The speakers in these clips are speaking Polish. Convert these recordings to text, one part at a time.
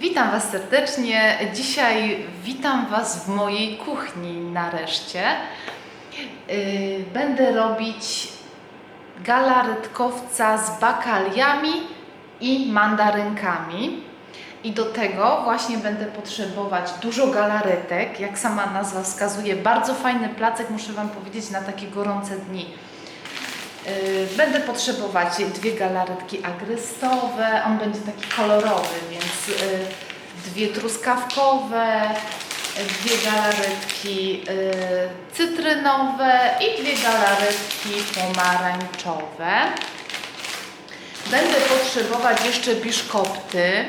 Witam Was serdecznie. Dzisiaj witam Was w mojej kuchni nareszcie. Yy, Będę robić galaretkowca z bakaliami i mandarynkami. I do tego właśnie będę potrzebować dużo galaretek. Jak sama nazwa wskazuje, bardzo fajny placek, muszę Wam powiedzieć, na takie gorące dni. Yy, Będę potrzebować dwie galaretki agrystowe, on będzie taki kolorowy, więc yy, dwie truskawkowe, dwie galaretki yy, cytrynowe i dwie galaretki pomarańczowe. Będę potrzebować jeszcze biszkopty,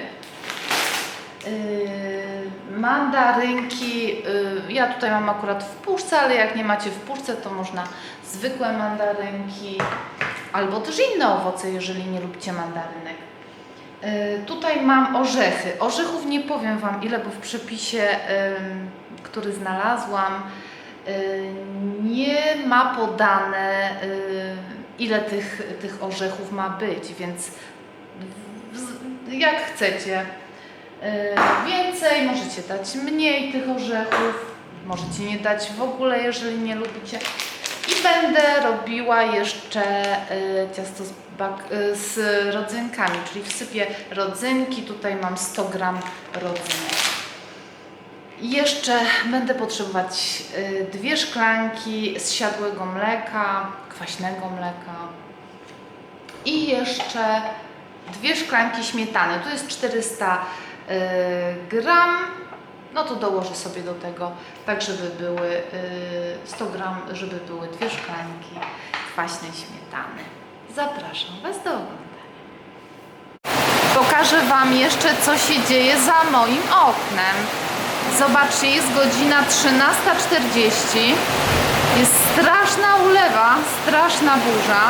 mandarynki. Yy, ja tutaj mam akurat w puszce, ale jak nie macie w puszce, to można zwykłe mandarynki albo też inne owoce, jeżeli nie lubicie mandarynek. Yy, Tutaj mam orzechy. Orzechów nie powiem Wam ile, bo w przepisie, który znalazłam, yy, nie ma podane ile tych, tych orzechów ma być, więc jak chcecie więcej, możecie dać mniej tych orzechów, możecie nie dać w ogóle, jeżeli nie lubicie. I będę robiła jeszcze y, ciasto z, bak- y, z rodzynkami, czyli wsypię rodzynki. Tutaj mam 100 gram rodzynek. Jeszcze będę potrzebować dwie szklanki zsiadłego mleka, kwaśnego mleka i jeszcze dwie szklanki śmietany. Tu jest 400 y, gram. No to dołożę sobie do tego, tak żeby były y, 100 gram, żeby były dwie szklanki kwaśnej śmietany. Zapraszam Was do oglądania. Pokażę Wam jeszcze, co się dzieje za moim oknem. Zobaczcie, jest godzina 13.40. Jest straszna ulewa, straszna burza.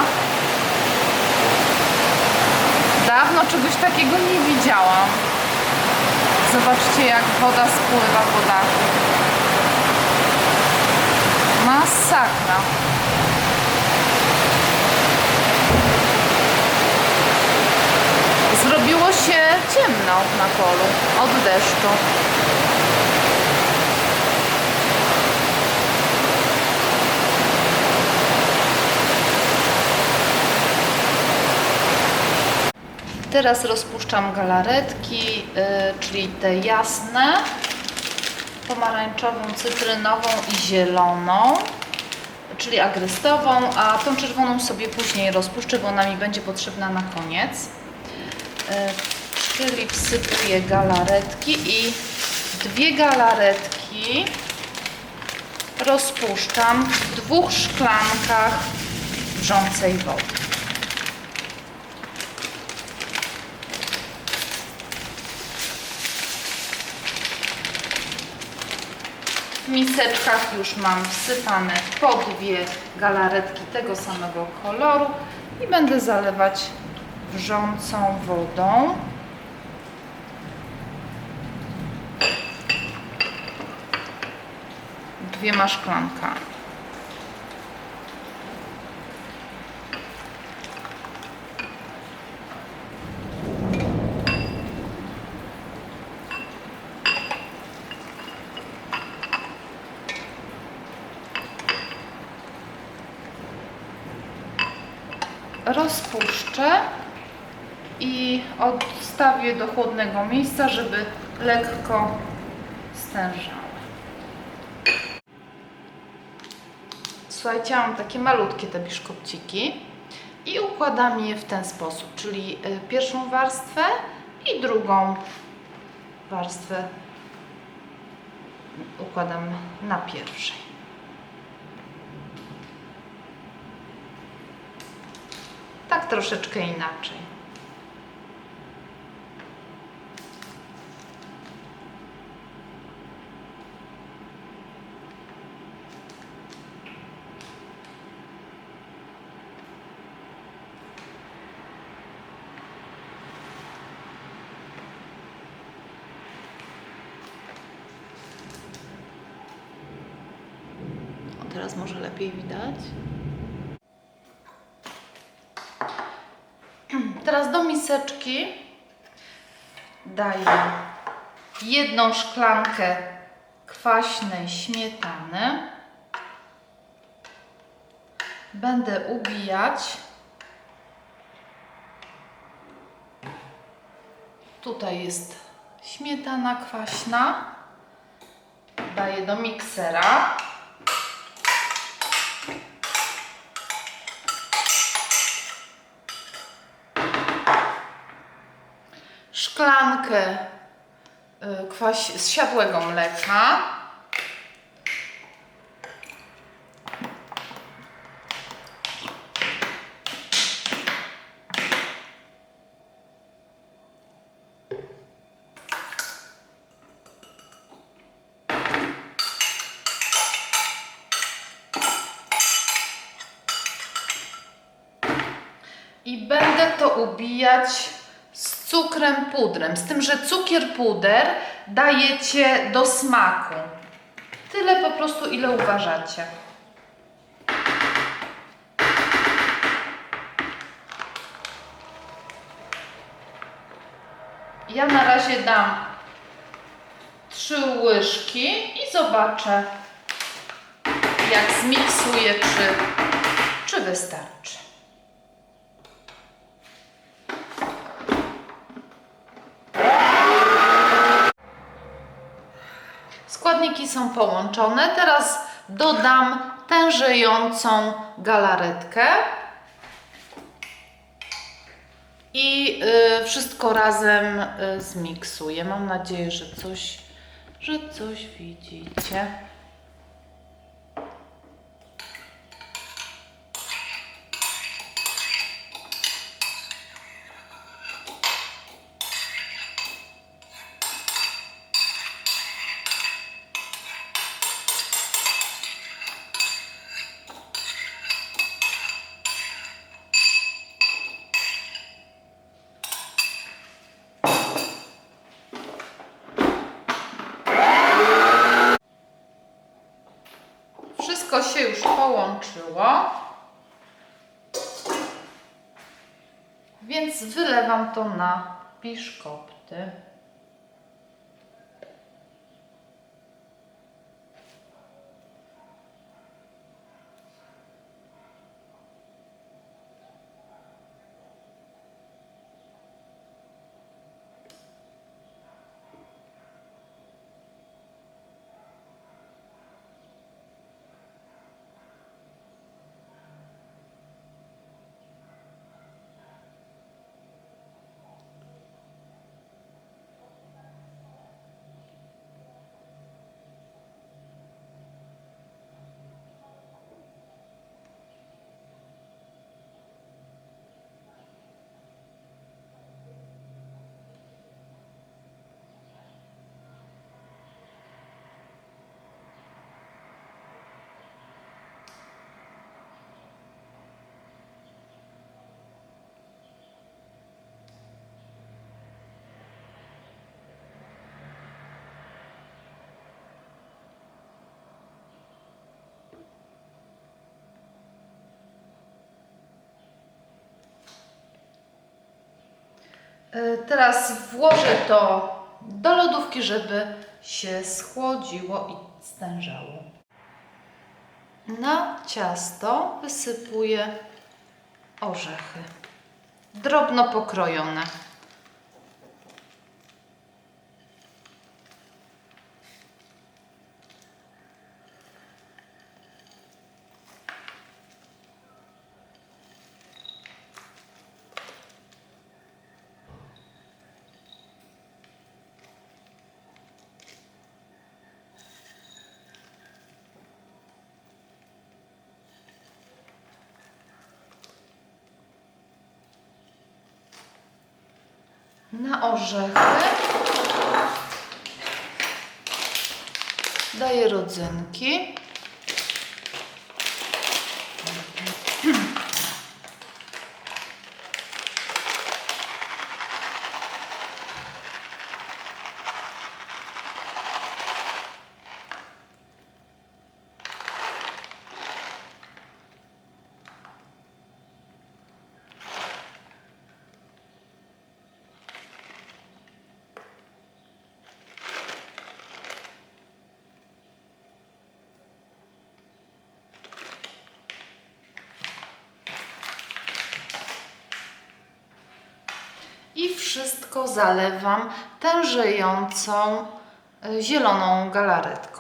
Dawno czegoś takiego nie widziałam. Zobaczcie, jak woda spływa po dachu. Masakra. Zrobiło się ciemno na polu od deszczu. Teraz rozpuszczam galaretki, czyli te jasne, pomarańczową, cytrynową i zieloną, czyli agrystową, a tą czerwoną sobie później rozpuszczę, bo ona mi będzie potrzebna na koniec. Y, Czyli wsypuję galaretki i dwie galaretki rozpuszczam w dwóch szklankach wrzącej wody. W miseczkach już mam wsypane po dwie galaretki tego samego koloru i będę zalewać wrzącą wodą. Dwiema szklankami. Rozpuszczę i odstawię do chłodnego miejsca, żeby lekko stężały. Słuchajcie, mam takie malutkie te biszkopciki i układam je w ten sposób, czyli y, pierwszą warstwę i drugą warstwę układam na pierwszej. Tak troszeczkę inaczej. Teraz może lepiej widać. Teraz do miseczki daję jedną szklankę kwaśnej śmietany. Będę ubijać. Tutaj jest śmietana kwaśna. Daję do miksera. Szklankę y, kwaś z siadłego mleka. I będę to ubijać cukrem pudrem. Z tym, że cukier puder dajecie do smaku. Tyle po prostu, ile uważacie. Ja na razie dam trzy łyżki i zobaczę, jak zmiksuję, czy, czy wystarczy. Składniki są połączone. Teraz dodam tężejącą galaretkę i y, wszystko razem y, zmiksuję. Mam nadzieję, że coś, że coś widzicie. Wszystko się już połączyło. Więc wylewam to na biszkopty. Y, Teraz włożę to do lodówki, żeby się schłodziło i stężało. Na ciasto wysypuję orzechy. Drobno pokrojone. Na orzechy daję rodzynki. Wszystko zalewam tężejącą y, zieloną galaretką.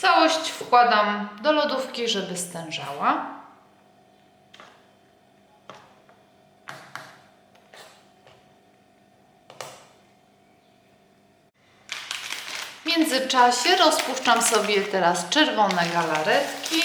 Całość wkładam do lodówki, żeby stężała. W międzyczasie rozpuszczam sobie teraz czerwone galaretki.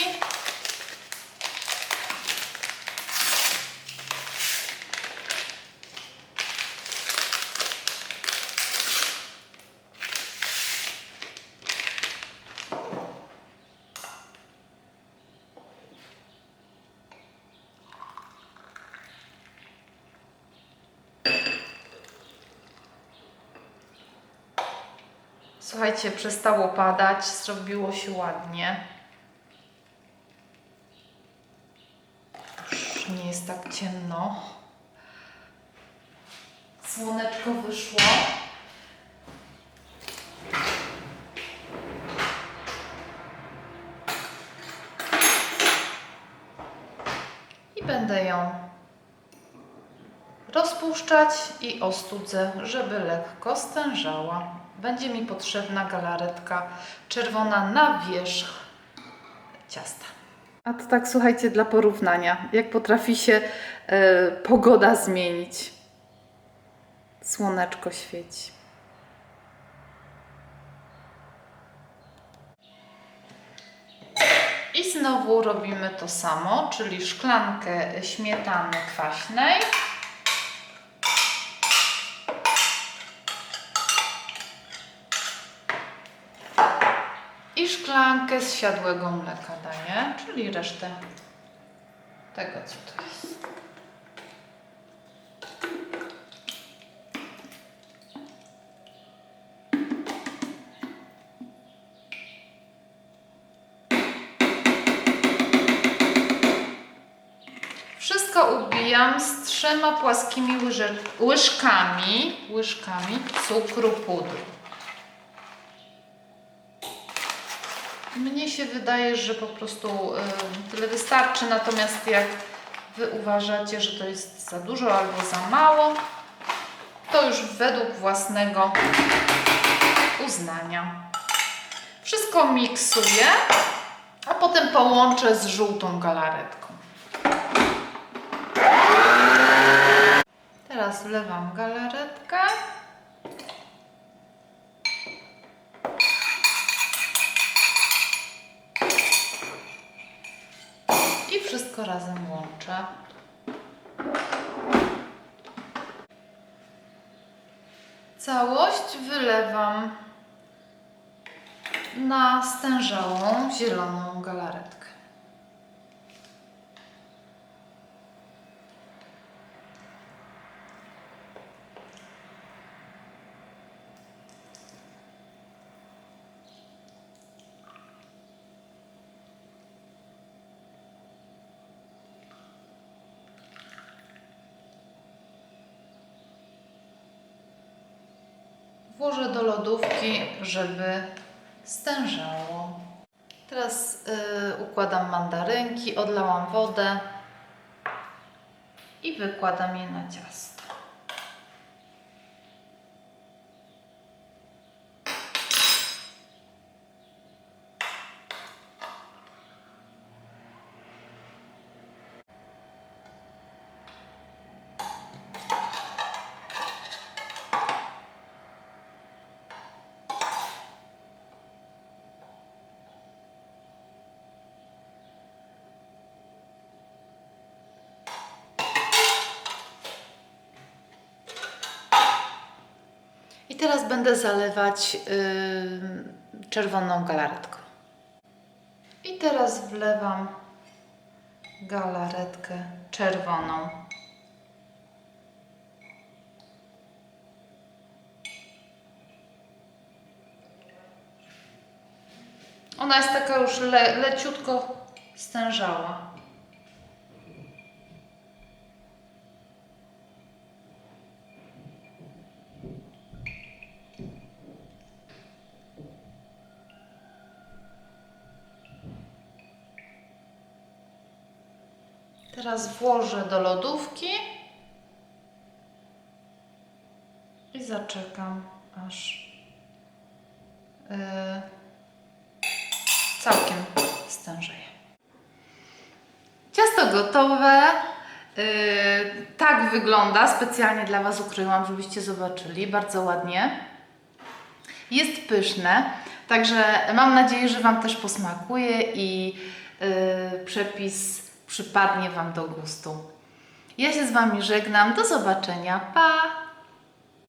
Słuchajcie, przestało padać, zrobiło się ładnie. Już nie jest tak ciemno. Słoneczko wyszło. I będę ją rozpuszczać i ostudzę, żeby lekko stężała. Będzie mi potrzebna galaretka czerwona na wierzch ciasta. A to tak słuchajcie dla porównania, jak potrafi się e, pogoda zmienić. Słoneczko świeci. I znowu robimy to samo, czyli szklankę śmietany kwaśnej. I szklankę zsiadłego mleka daję, czyli resztę tego, co to jest. Wszystko ubijam z trzema płaskimi łyżkami, łyżkami cukru pudru. Mnie się wydaje, że po prostu y, tyle wystarczy, natomiast jak Wy uważacie, że to jest za dużo albo za mało, to już według własnego uznania. Wszystko miksuję, a potem połączę z żółtą galaretką. Teraz wlewam galaretkę. I wszystko razem łączę. Całość wylewam na stężałą zieloną galaretkę. Włożę do lodówki, żeby stężało. Teraz y, układam mandarynki, odlałam wodę i wykładam je na ciasto. I teraz będę zalewać yy, czerwoną galaretką. I teraz wlewam galaretkę czerwoną. Ona jest taka już le, leciutko stężała. Teraz włożę do lodówki i zaczekam aż yy, całkiem stężeje. Ciasto gotowe. Yy, tak wygląda. Specjalnie dla Was ukryłam, żebyście zobaczyli. Bardzo ładnie. Jest pyszne. Także mam nadzieję, że Wam też posmakuje i yy, przepis przypadnie Wam do gustu. Ja się z Wami żegnam. Do zobaczenia. Pa!